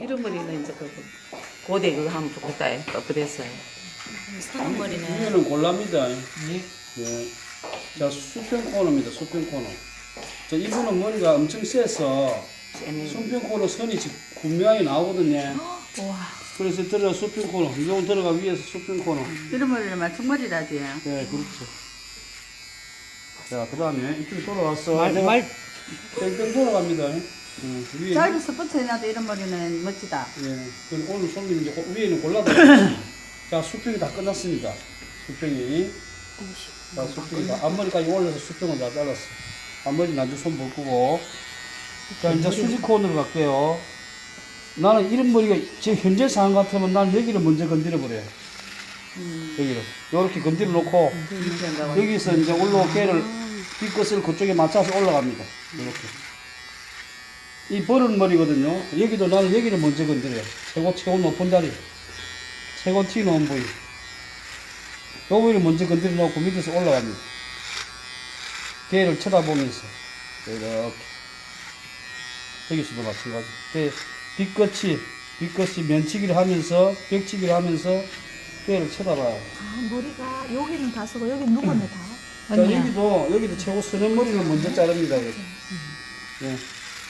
이런 머리는 이제 그 고대 그거 하면 좋겠다. 뻣뻣했어요. 사는 머리는 위에는 골랍니다. 예. 자, 수평 코너입니다. 수평 코너. 자, 이분은 머리가 엄청 세서 수평 코너 선이 지금 분명히 나오거든요. 와 그래서 들어가 수평 코너. 이건 들어가 위에서 수평 코너. 이런 머리를 맞춤머리라지. 네, 그렇죠. 자, 그 다음에 이쪽 돌아와서 말, 말 뺑뺑 돌아갑니다. 응, 위에. 짧은 스포츠 해놔도 이런 머리는 멋지다. 예, 그럼 오늘 손님 이제 고- 위에는 골라도 자, 수평이 다 끝났습니다. 수평이. 자, 수평이 다, 앞머리까지 올려서 수평을 다 잘랐어. 앞머리 나중에 손 벗고. 자, 이제 수지콘으로 갈게요. 나는 이런 머리가 지금 현재 상황 같으면 난 여기를 먼저 건드려 버려 요. 여기를. 요렇게 건드려 놓고, 여기서 이제 올라오 깨를 뒷것을 그쪽에 맞춰서 올라갑니다. 이렇게. 이 버른 머리거든요. 여기도 나는 여기를 먼저 건드려요. 최고, 최고 높은 다리. 최고 튀 놓은 부위. 요 부위를 먼저 건드려 놓고 밑에서 올라갑니다. 개를 쳐다보면서. 이렇게. 여기서도 마찬가지. 그 뒷끝이, 뒷끝이 면치기를 하면서, 벽치기를 하면서, 개를 쳐다봐요. 아, 머리가 여기는 다 쓰고 여기 누구네 다 자, 언니야 여기도, 여기도 최고 쓰는 머리를 먼저 자릅니다. 이렇게. 예.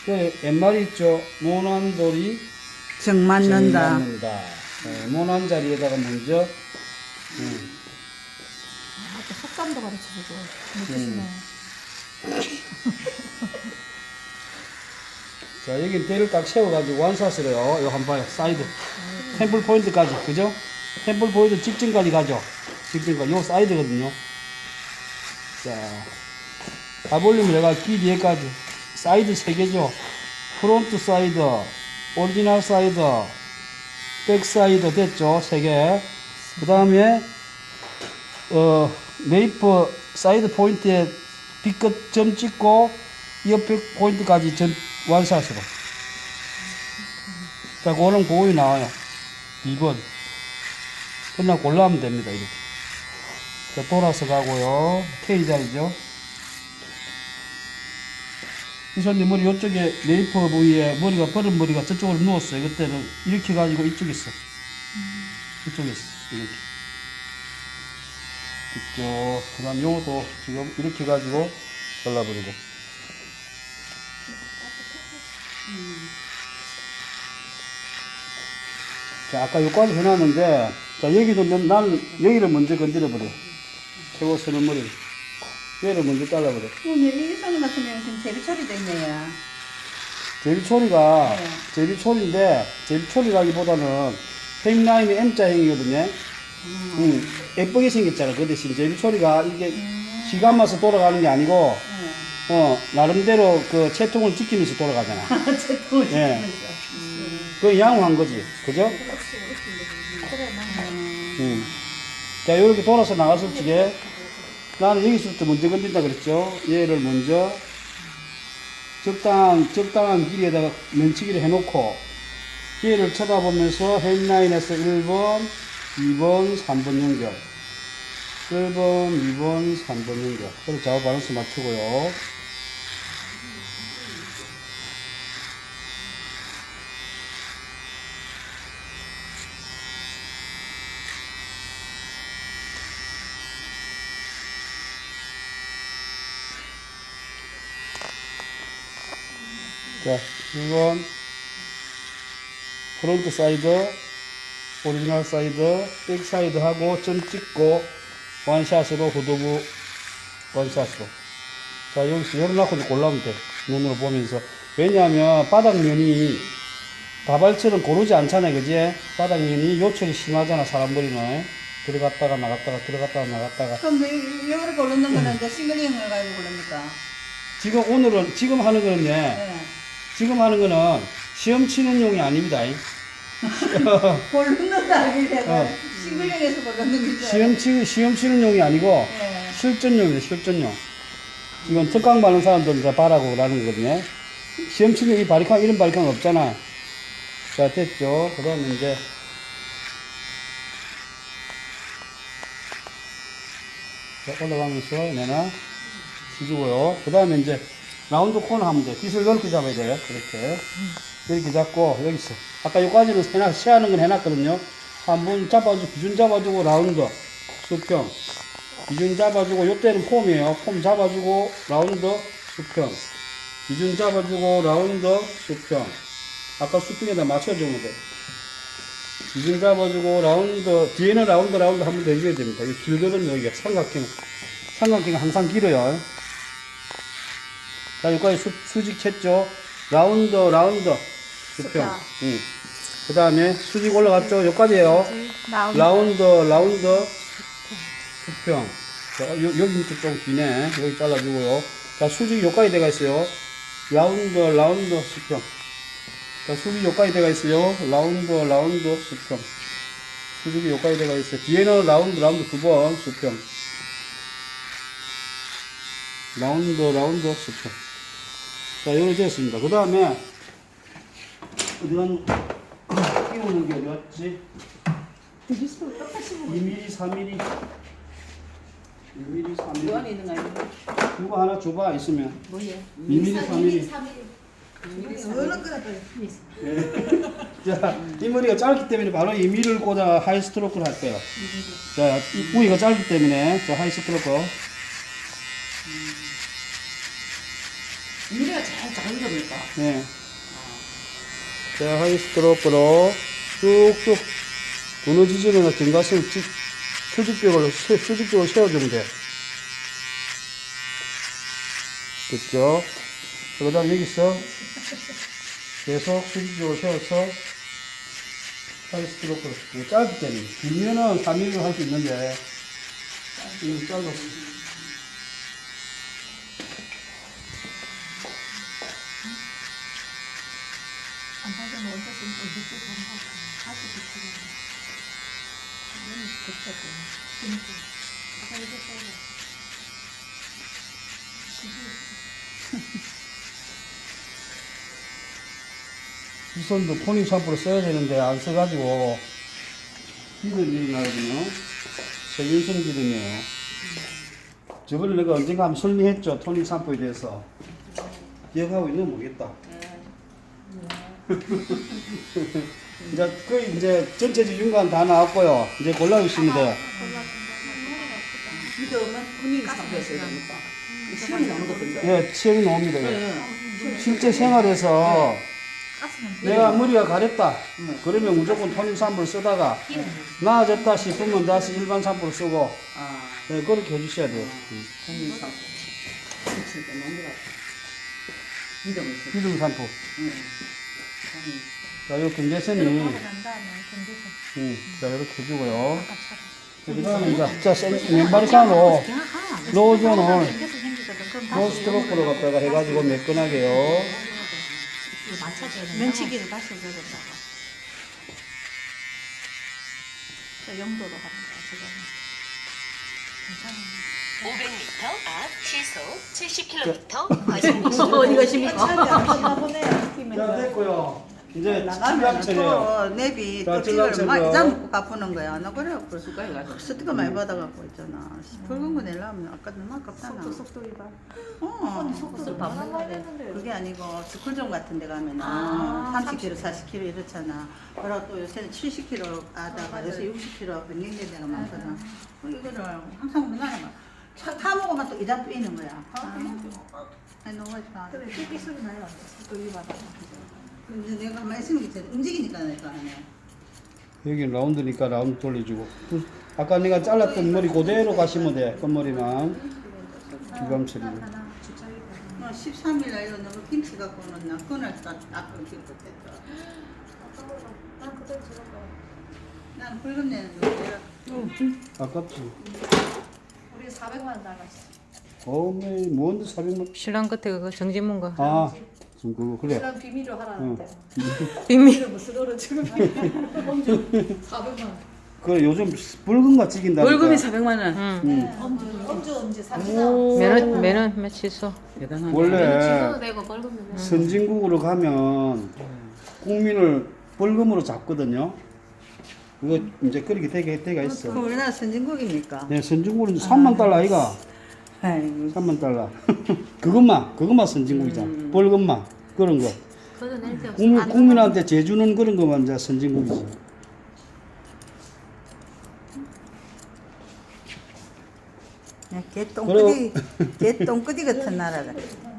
그 옛말이 있죠. 모난 돌이 정 맞는다. 맞는다. 예, 모난 자리에다가 먼저, 음, 아, 또 속담도 가르쳐주고 멋지시네 자, 여기 대를 딱 세워가지고 완샷을 해요. 요한 봐요. 사이드. 템플 포인트까지. 그죠? 템플 포인트 직전까지 가죠. 직전까지. 요 사이드거든요. 자, 가볼륨 내가 귀 뒤에까지. 사이드 세 개죠. 프론트 사이드, 오리지널 사이드, 백 사이드 됐죠. 세 개. 그 다음에, 어, 메이프 사이드 포인트에 B끝 점 찍고, 옆에 포인트까지 전 완샷으로. 자, 그거는 고이 나와요. 2번. 그냥 골라하면 됩니다, 이렇게. 자, 돌아서 가고요. K 자리죠. 이 손님 머리 이쪽에 네이프 부위에 머리가 버른 머리가 저쪽으로 누웠어요. 그때는 이렇게 가지고 이쪽에 있어. 이쪽에 있어. 이렇게. 이쪽. 그 다음 요것도 지금 이렇게 가지고 잘라버리고. 자, 아까 요까지 해놨는데, 자, 여기도 난, 난 여기를 먼저 건드려버려. 최고 쓰는 머리. 얘를 먼저 잘라버려. 그럼 이손 같은 경우는 지금 제비 처리돼 있네요. 제비초리가, 네. 제비초리인데, 제비초리라기보다는 햄라인이 M자형이거든요. 음, 예쁘게 생겼잖아. 그 대신 제비초리가 이게 시간 맞서 돌아가는 게 아니고, 네. 어, 나름대로 그 채통을 지키면서 돌아가잖아. 제통을 예. 지키면서. 그 양호한 거지. 그죠? 음. 자, 요렇게 돌아서 나갔을 적에 나는 여기서부터 먼저 건든다 그랬죠. 얘를 먼저 적당한, 적당한 길이에다가 면치기를 해놓고 얘를 쳐다보면서 헬라인에서 1번, 2번, 3번 연결. 1번, 2번, 3번 연결. 그리고 좌우 밸런스 맞추고요. 자, 이건 프론트 사이드, 오리지널 사이드, 백 사이드 하고 점 찍고 원샷으로 후두부 원샷으로. 자, 여기서 열어놓고 골라면 돼. 눈으로 보면서. 왜냐하면 바닥면이 다발처럼 고르지 않잖아요. 그지? 바닥면이 요철이 심하잖아. 사람 머리는. 들어갔다가 나갔다가 들어갔다가 나갔다가. 그럼 이- 이렇게 고르는 거는 이제 싱글링을 가지고 고릅니까? 지금 오늘은, 지금 하는 거는요. 네. 지금 하는 거는 시험 치는 용이 아닙니다. 고르는 달기래 어. 싱글링에서 고르는 거죠. 시험 치 시험 치는 용이 아니고 네. 실전용이에요. 실전용. 지금 특강 받는 사람들 이제 바라고 그러는 거거든요. 시험 치는 이 바리캉 이런 바리캉 없잖아. 자 됐죠. 그다음에 이제 자, 올라가면서 내나 치주고요. 그 다음에 이제 라운드 코너 하면 돼. 빗을 넓게 잡아야 돼요. 그렇게. 이렇게 잡고 여기서 아까 여기까지는 해놔 세하는 건 해놨거든요. 한번 잡아주고 기준 잡아주고 라운드 수평 기준 잡아주고 요때는 폼이에요. 폼 잡아주고 라운드 수평 기준 잡아주고 라운드 수평 아까 수평에다 맞춰주면 돼. 기준 잡아주고 라운드 뒤에는 라운드 라운드 더 해줘야 됩니다. 이거 길거든요. 여기가 삼각형 삼각형이 항상 길어요. 자 여기까지 수, 수직 쳤죠. 라운드 라운드 수평. 응. 그 다음에 수직 올라갔죠. 여기까지예요. 라운드. 라운드 라운드 수평. 자, 요, 여기 밑에 좀 기네. 여기 잘라주고요. 자 수직 여기까지 돼가 있어요. 라운드 라운드 수평. 자 수직 여기까지 돼가 있어요. 라운드 라운드 수평. 수직이 여기까지 돼가 있어요. 뒤에는 라운드 라운드 두 번 수평. 라운드 라운드 수평. 자 이렇게 됐습니다. 그 다음에 어디 간 끼우는 게 어디 갔지? 2mm, 4mm, 2mm, 3mm. 요 안에 있는 거 아니야? 이거 하나 줘봐 있으면. 뭐예? 2mm, 4mm. 어느 거라도 자, 이 머리가 짧기 때문에 바로 2mm를 꽂아 하이 스트로크를 할 거예요. 자, 이 부위가 짧기 때문에 자 하이 스트로크. 미래가 제일 작은 거니까. 네. 자, 하이 스트로크로 쭉쭉 무너지지는 견과선 수직벽을 세- 수직벽을 세워주면 돼. 됐죠? 그 다음 여기서 계속 수직벽을 세워서 하이 스트로크를 이거 짧기 때문에 길면은 3mm로 할 수 있는데 이거 짧았어. 안 받으면 어쩔 수 없고 밑에 간다. 아주 비싸게. 이 손도 토닝 샴푸를 써야 되는데 안 써가지고 기름이 나거든요. 세균성 기름이에요. 저번에 내가 언젠가 한번 설명했죠. 토닝 샴푸에 대해서. 기억하고 있는 모르겠다. 이제 그 이제 전체적 윤관 다 나왔고요. 이제 골라주시면 돼요. 이거 엄마 본인이 상태였어야 되니까. 시간이 남은 것들인데. 예, 체형이 나옵니다. 예. 네. 실제 생활에서 내가 머리가 가렵다. 그러면 무조건 토닝 샴푸를 쓰다가 나아졌다 싶으면 다시 일반 샴푸를 쓰고 아, 네, 그렇게 해주셔야 돼요. 너무 같아. 믿음을 줘. 기름 샴푸. 응. 자, 요 경계선이, 난 음, 자, 이렇게 해주고요. 그 다음에 이제, 자, 생, 맨발이상으로 그냥 하나 안 돼. 로션을 이렇게 생기거든. 그럼 노 다시 스트로크로 갖다가 해가지고 매끈하게요. 면치기를 다시 해줘야 된다고. 저 영도로 하는 거야, 지금. 괜찮아. 500m 앞 시속 70km 과속 어디 가십니까? 이제 나가면. 또 내비 자, 또 이걸 찔러치고요. 막 이자먹고 갚는 거야. 나 그래갖고 숟가락 가지고. 스티커 많이 받아갖고 있잖아. 붉은 거 내려면 아까 너무 아깝잖아. 속도 속도 위반. 어. 속도를 반복해야 되는데. 그게 아니고 스쿨존 같은 데 가면 아, 30km, 40km 이렇잖아. 그러고 또 요새는 70km 하다가 요새 60km 변경된 데가 많거든. 어, 이거를 항상 우리나라 차 타먹으면 또 이자 뿌이는 거야. 아니 너무 했다. 그래, 삐삐 소리 나요. 속도 위반하고. 근데 내가 가만히 있으면 괜찮아. 움직이니까 내가 하네. 여기 라운드니까 라운드 돌려주고. 아까 내가 잘랐던 머리 그대로 가시면 돼. 끝머리만. 기감철이고. 하나 주차기 어, 13일 날 이거 너무 김치 갖고는 나 그날 딱 아깝게 못했다. 난 붉은 내는 내가 아깝지. 우리 400만 원 나갔어. 어메, 뭔데 400만. 신랑 끝에 그거 정진문 거. 아, 그거, 그래. 그럼 비밀로 하라는데. 빅미. 이거 무슨 어른 지금 400만 원. 그래, 요즘 거 찍인다. 월급이 400만 원. 응. 엄주 엄주 엄주 삽시다. 매는 매는 몇 취소. 대단하네. 원래 되고 벌금 선진국으로 가면 국민을 벌금으로 잡거든요. 그거 이제 그렇게 되게 때가 있어. 그럼 우리나라 선진국입니까? 네, 선진국은 3만 달러 아이가. 아이고 3만 달러. 그것만, 그것만 선진국이잖아. 벌금만. 그런 거. 걷어낼 데 없어. 국민, 안 국민 한테 재주는 그런 것만 이제 선진국이지. 야, 개 똥끄디, 개 똥끄디 같은 나라다.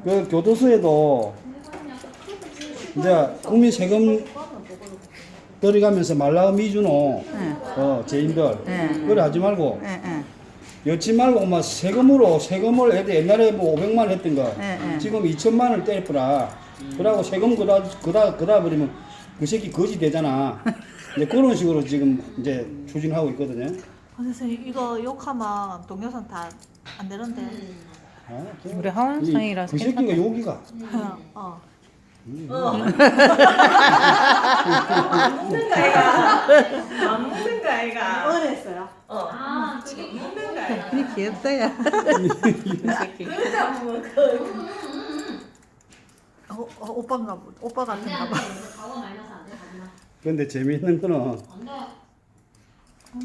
그 교도소에도 이제 국민 세금 들어가면서 말라가 미주노 예, 어 죄인들 예. 그래 하지 말고 예, 예. 여치 말고 막 세금으로 세금을 해도 옛날에 뭐 500만 원 했던 거 예, 예. 지금 2천만 원을 떼뿌라 그러고 세금 그다 그다 그다 버리면 그 새끼 거지 되잖아 이제 그런 식으로 지금 이제 추진하고 있거든요. 어, 선생님 이거 욕하면 동영상 다 안 되는데. 아, 그- 우리 하원성이라서 그 새끼가 여기가 어. 먹는 거 아이가. 안 먹는 거 아이가. 어렸어요. 어. 아, 그게 먹는 거 아이가. 이 귀엽다, 야. 그러다 보면 그. 어, 어 오빠인가 보. 오빠 같은가 봐. 근데 재미있는 거는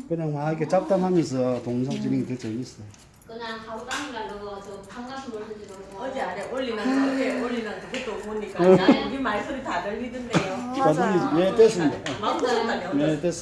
그냥 막 이렇게 잡담하면서 동영상 찍는 게 더 재밌어. 그냥 하루 당일날 너저 반가스 놀든지 놀고 어제 아래 올리는 거, 어제 올리는 그것도 보니까 우리 말소리 다 들리던데요. 자, 손이 네, 됐습니다. 마음 좋다며. 네, 됐습니다.